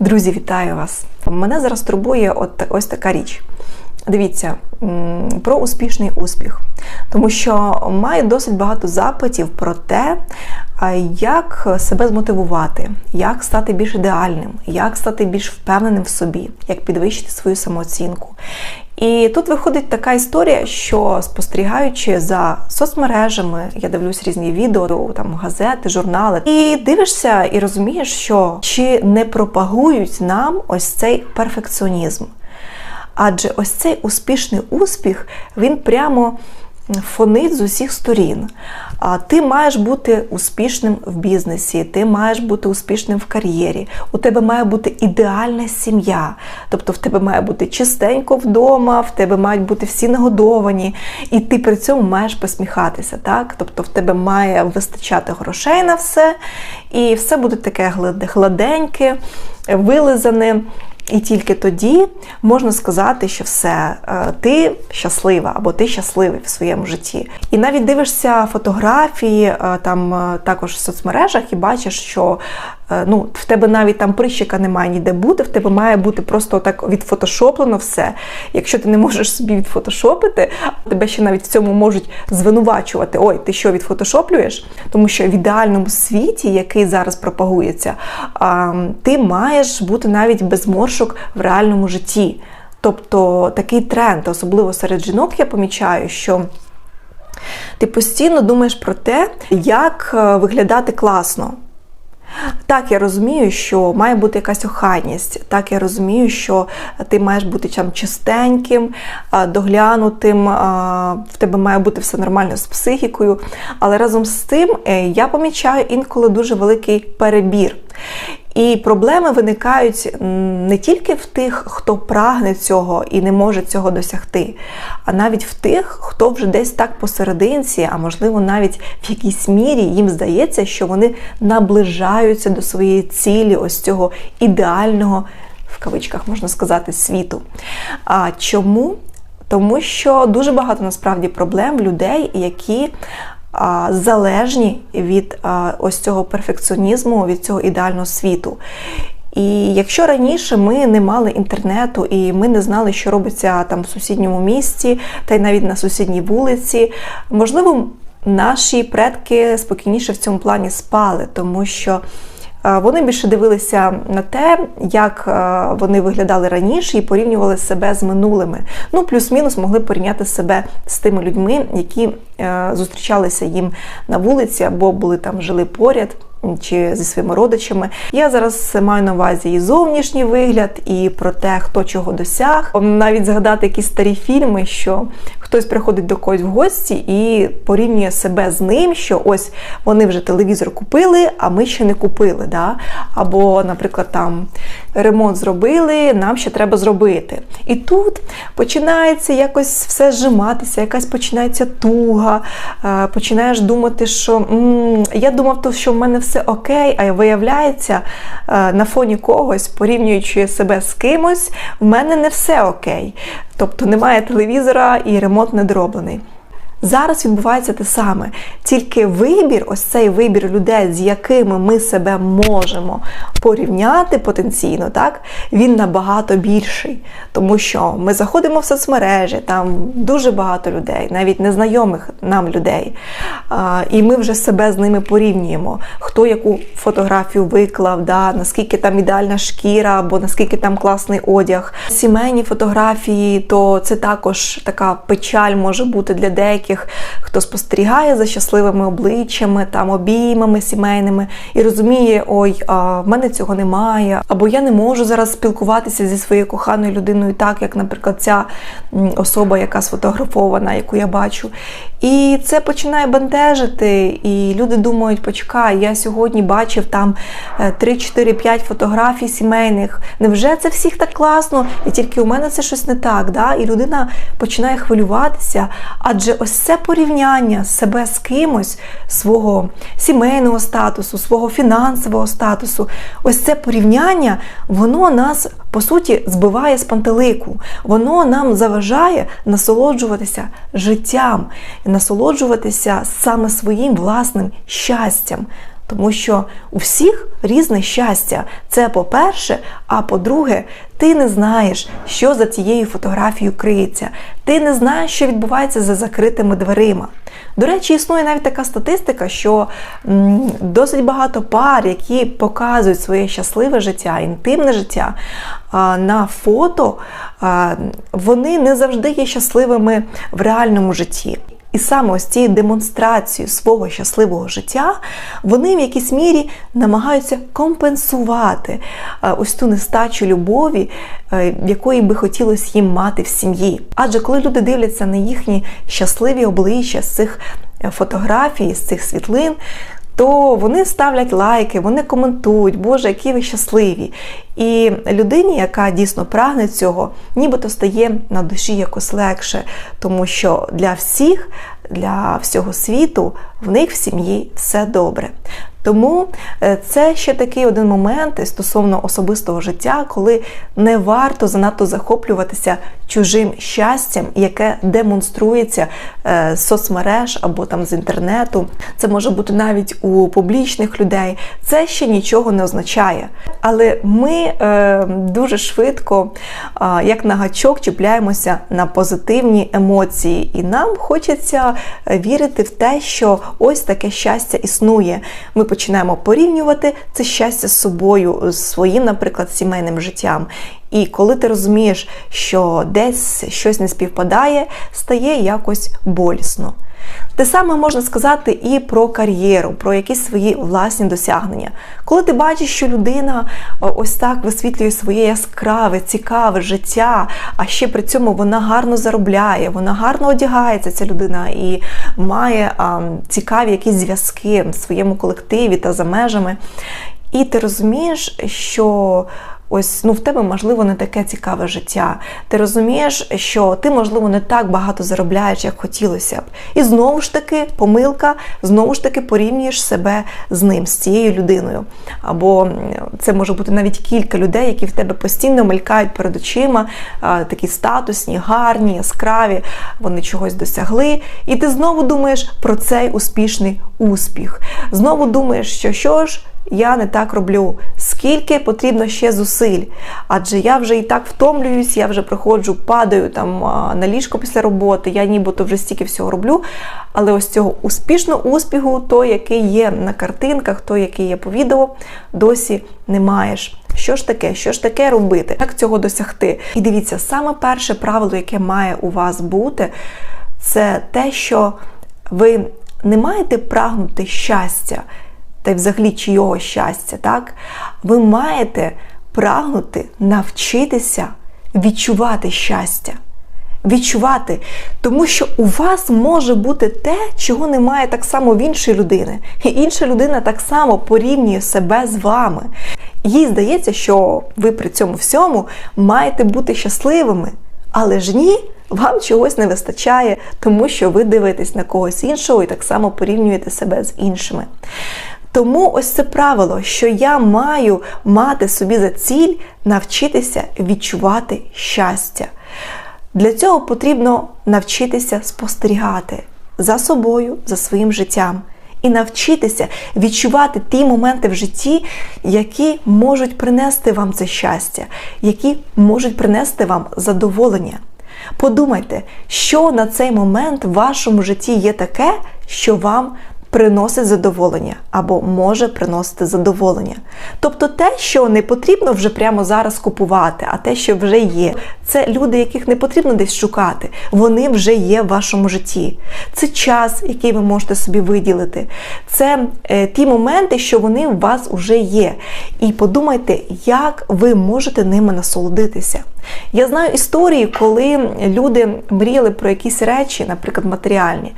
Друзі, вітаю вас! Мене зараз турбує от ось така річ. Дивіться про успішний успіх, тому що маю досить багато запитів про те, як себе змотивувати, як стати більш ідеальним, як стати більш впевненим в собі, як підвищити свою самооцінку. І тут виходить така історія, що спостерігаючи за соцмережами, я дивлюсь різні відео, там газети, журнали, і дивишся і розумієш, що чи не пропагують нам ось цей перфекціонізм. Адже ось цей успішний успіх, він прямо фонить з усіх сторін. А ти маєш бути успішним в бізнесі, ти маєш бути успішним в кар'єрі. У тебе має бути ідеальна сім'я. Тобто в тебе має бути чистенько вдома, в тебе мають бути всі нагодовані, і ти при цьому маєш посміхатися. так? Тобто в тебе має вистачати грошей на все, і все буде таке гладеньке, вилизане. І тільки тоді можна сказати, що все, е, ти щаслива або ти щасливий в своєму житті. І навіть дивишся фотографії е, там е, також в соцмережах і бачиш, що ну, в тебе навіть там прищика немає ніде бути, в тебе має бути просто так відфотошоплено все. Якщо ти не можеш собі відфотошопити, тебе ще навіть в цьому можуть звинувачувати: ой, ти що відфотошоплюєш? Тому що в ідеальному світі, який зараз пропагується, ти маєш бути навіть без моршок в реальному житті. Тобто такий тренд, особливо серед жінок, я помічаю, що ти постійно думаєш про те, як е, виглядати класно. Так, я розумію, що має бути якась охайність. Так, я розумію, що ти маєш бути там чистеньким, доглянутим, в тебе має бути все нормально з психікою. Але разом з тим е, я помічаю інколи дуже великий перебір. І проблеми виникають не тільки в тих, хто прагне цього і не може цього досягти, а навіть в тих, хто вже десь так посерединці, а можливо, навіть в якійсь мірі їм здається, що вони наближаються до своєї цілі, ось цього ідеального, в кавичках можна сказати, світу. А чому? Тому що дуже багато насправді проблем людей, які залежні від ось цього перфекціонізму, від цього ідеального світу. І якщо раніше ми не мали інтернету і ми не знали, що робиться там в сусідньому місті, та й навіть на сусідній вулиці, можливо, наші предки спокійніше в цьому плані спали, тому що вони більше дивилися на те, як вони виглядали раніше, і порівнювали себе з минулими. Ну, плюс-мінус могли порівняти себе з тими людьми, які е, зустрічалися їм на вулиці або були там жили поряд чи зі своїми родичами. Я зараз маю на увазі і зовнішній вигляд, і про те, хто чого досяг. Навіть згадати якісь старі фільми, що хтось приходить до когось в гості і порівнює себе з ним, що ось вони вже телевізор купили, а ми ще не купили. Да? Або, наприклад, там ремонт зробили, нам ще треба зробити. І тут починається якось все зжиматися, якась починається туга, е, починаєш думати, що М -м, я думав, що в мене все все окей, а виявляється, е, на фоні когось, порівнюючи себе з кимось, в мене не все окей. Тобто немає телевізора і ремонт недороблений. Зараз відбувається те саме, тільки вибір, ось цей вибір людей, з якими ми себе можемо порівняти потенційно, так, він набагато більший. Тому що ми заходимо в соцмережі, там дуже багато людей, навіть незнайомих нам людей. І ми вже себе з ними порівнюємо, хто яку фотографію виклав, да, наскільки там ідеальна шкіра, або наскільки там класний одяг. Сімейні фотографії, то це також така печаль може бути для деяких деяких, хто спостерігає за щасливими обличчями, там обіймами сімейними і розуміє, ой, а в мене цього немає, або я не можу зараз спілкуватися зі своєю коханою людиною, так як, наприклад, ця особа, яка сфотографована, яку я бачу. І це починає бентежити, і люди думають, почекай, я сьогодні бачив там 3-4-5 е, фотографій сімейних. Невже це всіх так класно? І тільки у мене це щось не так. Да? І людина починає хвилюватися, адже ось це порівняння себе з кимось, свого сімейного статусу, свого фінансового статусу, ось це порівняння, воно нас, по суті, збиває з пантелику. Воно нам заважає насолоджуватися життям, насолоджуватися саме своїм власним щастям. Тому що у всіх різне щастя. Це по-перше, а по-друге, ти не знаєш, що за цією фотографією криється. Ти не знаєш, що відбувається за закритими дверима. До речі, існує навіть така статистика, що досить багато пар, які показують своє щасливе життя, інтимне життя на фото, вони не завжди є щасливими в реальному житті. І саме ось цією демонстрацією свого щасливого життя вони в якійсь мірі намагаються компенсувати е, ось ту нестачу любові, е, якої би хотілося їм мати в сім'ї. Адже коли люди дивляться на їхні щасливі обличчя з цих е, фотографій, з цих світлин, то вони ставлять лайки, вони коментують, Боже, які ви щасливі. І людині, яка дійсно прагне цього, нібито стає на душі якось легше, тому що для всіх, для всього світу в них в сім'ї все добре. Тому е, це ще такий один момент стосовно особистого життя, коли не варто занадто захоплюватися чужим щастям, яке демонструється е, з соцмереж або там з інтернету. Це може бути навіть у публічних людей. Це ще нічого не означає. Але ми е, дуже швидко, як на гачок, чіпляємося на позитивні емоції, і нам хочеться вірити в те, що ось таке щастя існує. Ми починаємо порівнювати це щастя з собою, з своїм, наприклад, сімейним життям. І коли ти розумієш, що десь щось не співпадає, стає якось болісно. Те саме можна сказати і про кар'єру, про якісь свої власні досягнення. Коли ти бачиш, що людина ось так висвітлює своє яскраве, цікаве життя, а ще при цьому вона гарно заробляє, вона гарно одягається, ця людина і має а, цікаві якісь зв'язки в своєму колективі та за межами. І ти розумієш, що Ось ну в тебе можливо не таке цікаве життя. Ти розумієш, що ти, можливо, не так багато заробляєш, як хотілося б. І знову ж таки, помилка, знову ж таки порівнюєш себе з ним, з цією людиною. Або це може бути навіть кілька людей, які в тебе постійно мелькають перед очима, такі статусні, гарні, яскраві, вони чогось досягли. І ти знову думаєш про цей успішний успіх. Знову думаєш, що що ж я не так роблю, скільки потрібно ще зусиль. Адже я вже і так втомлююсь, я вже приходжу, падаю там на ліжко після роботи, я нібито вже стільки всього роблю. Але ось цього успішного успіху, той, який є на картинках, той, який є по відео, досі не маєш. Що ж таке, що ж таке робити? Як цього досягти? І дивіться, саме перше правило, яке має у вас бути, це те, що ви не маєте прагнути щастя та й взагалі чийого щастя, так? Ви маєте прагнути навчитися відчувати щастя. Відчувати, тому що у вас може бути те, чого немає так само в іншої людини. І інша людина так само порівнює себе з вами. Їй здається, що ви при цьому всьому маєте бути щасливими, але ж ні, вам чогось не вистачає, тому що ви дивитесь на когось іншого і так само порівнюєте себе з іншими. Тому ось це правило, що я маю мати собі за ціль навчитися відчувати щастя. Для цього потрібно навчитися спостерігати за собою, за своїм життям. І навчитися відчувати ті моменти в житті, які можуть принести вам це щастя, які можуть принести вам задоволення. Подумайте, що на цей момент в вашому житті є таке, що вам приносить задоволення або може приносити задоволення. Тобто те, що не потрібно вже прямо зараз купувати, а те, що вже є, це люди, яких не потрібно десь шукати, вони вже є в вашому житті. Це час, який ви можете собі виділити. Це е, ті моменти, що вони у вас вже є. І подумайте, як ви можете ними насолодитися. Я знаю історії, коли люди мріяли про якісь речі, наприклад, матеріальні.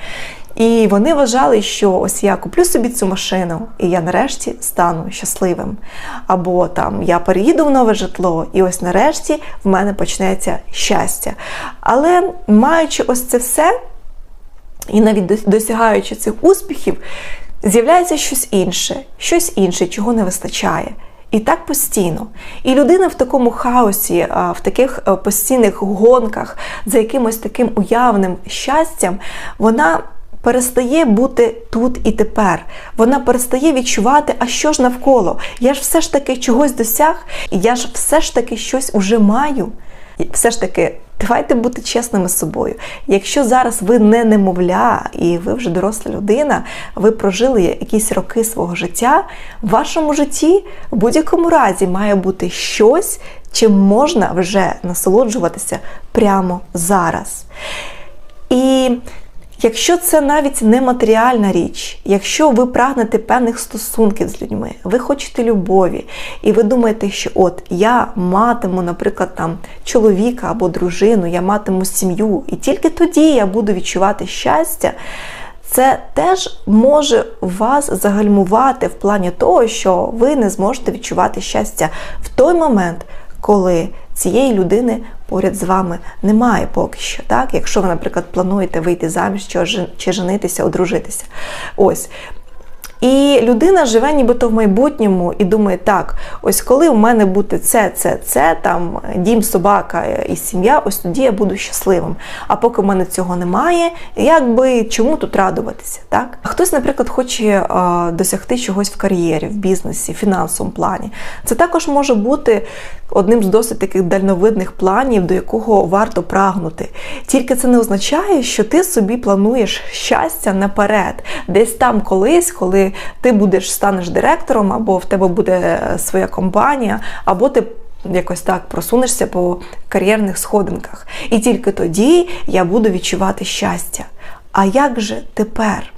І вони вважали, що ось я куплю собі цю машину, і я нарешті стану щасливим. Або там я переїду в нове житло, і ось нарешті в мене почнеться щастя. Але маючи ось це все, і навіть досягаючи цих успіхів, з'являється щось інше, щось інше, чого не вистачає. І так постійно. І людина в такому хаосі, в таких е, постійних гонках за якимось таким уявним щастям, вона перестає бути тут і тепер. Вона перестає відчувати, а що ж навколо? Я ж все ж таки чогось досяг, я ж все ж таки щось уже маю. І все ж таки, давайте бути чесними з собою. Якщо зараз ви не немовля і ви вже доросла людина, ви прожили якісь роки свого життя, в вашому житті в будь-якому разі має бути щось, чим можна вже насолоджуватися прямо зараз. І Якщо це навіть не матеріальна річ, якщо ви прагнете певних стосунків з людьми, ви хочете любові, і ви думаєте, що от я матиму, наприклад, там чоловіка або дружину, я матиму сім'ю, і тільки тоді я буду відчувати щастя. Це теж може вас загальмувати в плані того, що ви не зможете відчувати щастя в той момент, коли цієї людини поряд з вами немає поки що. Так? Якщо ви, наприклад, плануєте вийти заміж чи женитися, одружитися. Ось. І людина живе нібито в майбутньому і думає, так, ось коли в мене буде це, це, це, там дім, собака і сім'я, ось тоді я буду щасливим. А поки в мене цього немає, якби чому тут радуватися? так? Хтось, наприклад, хоче а, досягти чогось в кар'єрі, в бізнесі, в фінансовому плані. Це також може бути одним з досить таких дальновидних планів, до якого варто прагнути. Тільки це не означає, що ти собі плануєш щастя наперед, десь там колись, коли ти будеш станеш директором, або в тебе буде своя компанія, або ти. Якось так просунешся по кар'єрних сходинках. І тільки тоді я буду відчувати щастя. А як же тепер?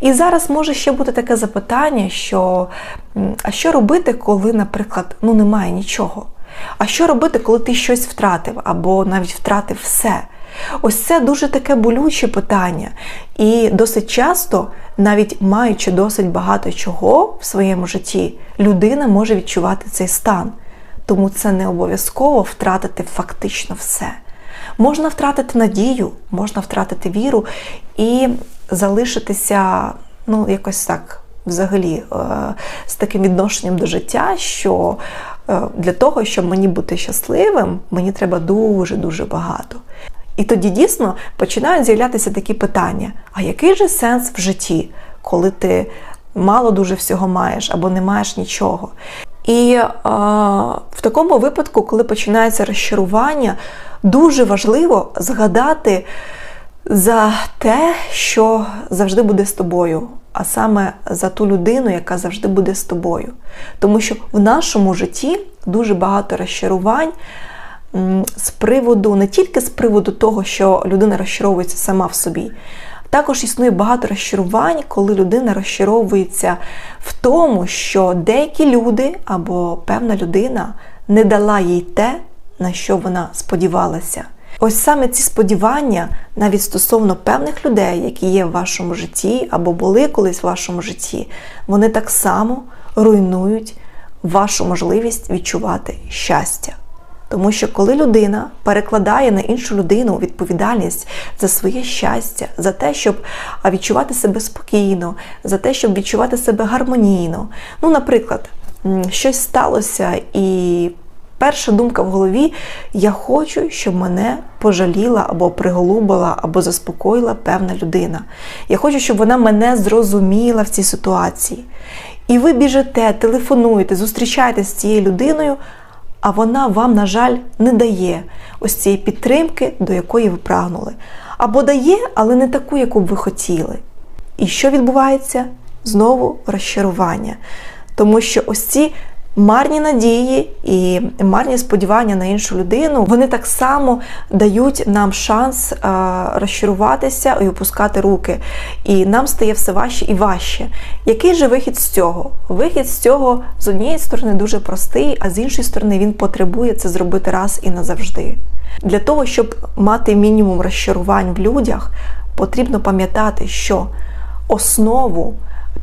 І зараз може ще бути таке запитання, що а що робити, коли, наприклад, ну немає нічого? А що робити, коли ти щось втратив або навіть втратив все? Ось це дуже таке болюче питання. І досить часто, навіть маючи досить багато чого в своєму житті, людина може відчувати цей стан. Тому це не обов'язково втратити фактично все. Можна втратити надію, можна втратити віру і залишитися, ну, якось так, взагалі, е, з таким відношенням до життя, що е, для того, щоб мені бути щасливим, мені треба дуже-дуже багато. І тоді дійсно починають з'являтися такі питання: а який же сенс в житті, коли ти мало дуже всього маєш або не маєш нічого? І а, в такому випадку, коли починається розчарування, дуже важливо згадати за те, що завжди буде з тобою, а саме за ту людину, яка завжди буде з тобою. Тому що в нашому житті дуже багато розчарувань з приводу, не тільки з приводу того, що людина розчаровується сама в собі. Також існує багато розчарувань, коли людина розчаровується в тому, що деякі люди або певна людина не дала їй те, на що вона сподівалася. Ось саме ці сподівання, навіть стосовно певних людей, які є в вашому житті або були колись в вашому житті, вони так само руйнують вашу можливість відчувати щастя. Тому що коли людина перекладає на іншу людину відповідальність за своє щастя, за те, щоб відчувати себе спокійно, за те, щоб відчувати себе гармонійно. Ну, наприклад, щось сталося і перша думка в голові: я хочу, щоб мене пожаліла або приголубила, або заспокоїла певна людина. Я хочу, щоб вона мене зрозуміла в цій ситуації. І ви біжите, телефонуєте, зустрічаєтесь з цією людиною, а вона вам, на жаль, не дає ось цієї підтримки, до якої ви прагнули. Або дає, але не таку, яку б ви хотіли. І що відбувається? Знову розчарування. Тому що ось ці марні надії і марні сподівання на іншу людину, вони так само дають нам шанс розчаруватися і опускати руки. І нам стає все важче і важче. Який же вихід з цього? Вихід з цього з однієї сторони дуже простий, а з іншої сторони він потребує це зробити раз і назавжди. Для того, щоб мати мінімум розчарувань в людях, потрібно пам'ятати, що основу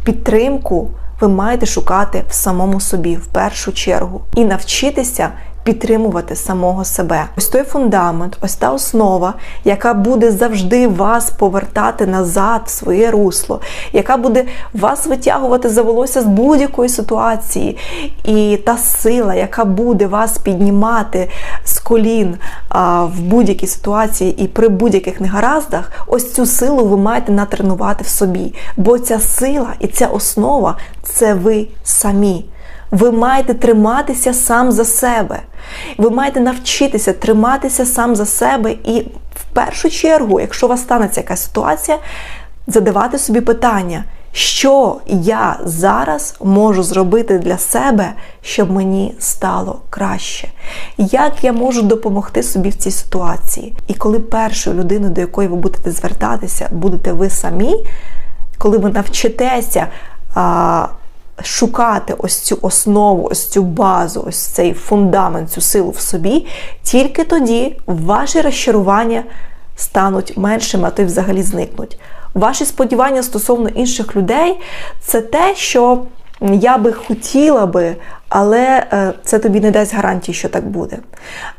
підтримку ви маєте шукати в самому собі в першу чергу і навчитися підтримувати самого себе. Ось той фундамент, ось та основа, яка буде завжди вас повертати назад в своє русло, яка буде вас витягувати за волосся з будь-якої ситуації. І та сила, яка буде вас піднімати з колін а, в будь-якій ситуації і при будь-яких негараздах, ось цю силу ви маєте натренувати в собі. Бо ця сила і ця основа це ви самі. Ви маєте триматися сам за себе. Ви маєте навчитися триматися сам за себе і в першу чергу, якщо у вас станеться якась ситуація, задавати собі питання, що я зараз можу зробити для себе, щоб мені стало краще? Як я можу допомогти собі в цій ситуації? І коли першою людиною, до якої ви будете звертатися, будете ви самі, коли ви навчитеся. Шукати ось цю основу, ось цю базу, ось цей фундамент, цю силу в собі, тільки тоді ваші розчарування стануть меншими, а то й взагалі зникнуть. Ваші сподівання стосовно інших людей це те, що я би хотіла би, але е, це тобі не дасть гарантії, що так буде.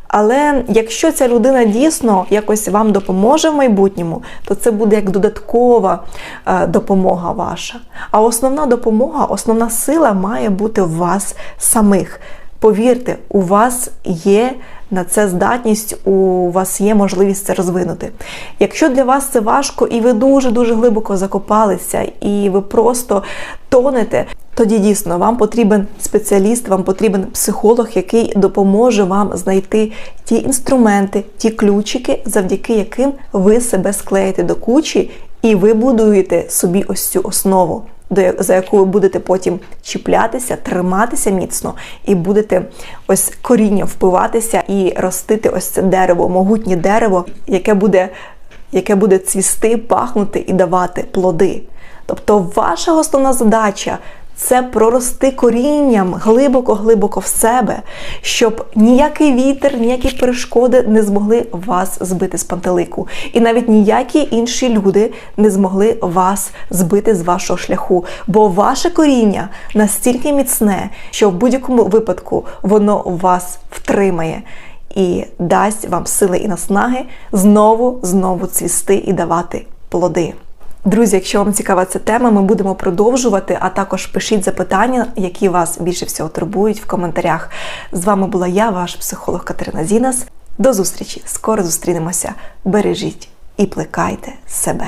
Але якщо ця людина дійсно якось вам допоможе в майбутньому, то це буде як додаткова е, допомога ваша. А основна допомога, основна сила має бути в вас самих. Повірте, у вас є на це здатність, у вас є можливість це розвинути. Якщо для вас це важко і ви дуже-дуже глибоко закопалися, і ви просто тонете, тоді дійсно вам потрібен спеціаліст, вам потрібен психолог, який допоможе вам знайти ті інструменти, ті ключики, завдяки яким ви себе склеїте до кучі, і ви будуєте собі ось цю основу за яку ви будете потім чіплятися, триматися міцно, і будете ось коріння впиватися і ростити ось це дерево, могутнє дерево, яке буде, яке буде цвісти, пахнути і давати плоди. Тобто, ваша основна задача це прорости корінням глибоко-глибоко в себе, щоб ніякий вітер, ніякі перешкоди не змогли вас збити з пантелику. І навіть ніякі інші люди не змогли вас збити з вашого шляху. Бо ваше коріння настільки міцне, що в будь-якому випадку воно вас втримає. І дасть вам сили і наснаги знову знову цвісти і давати плоди. Друзі, якщо вам цікава ця тема, ми будемо продовжувати, а також пишіть запитання, які вас більше всього турбують в коментарях. З вами була я, ваш психолог Катерина Зінас. До зустрічі! Скоро зустрінемося. Бережіть і плекайте себе.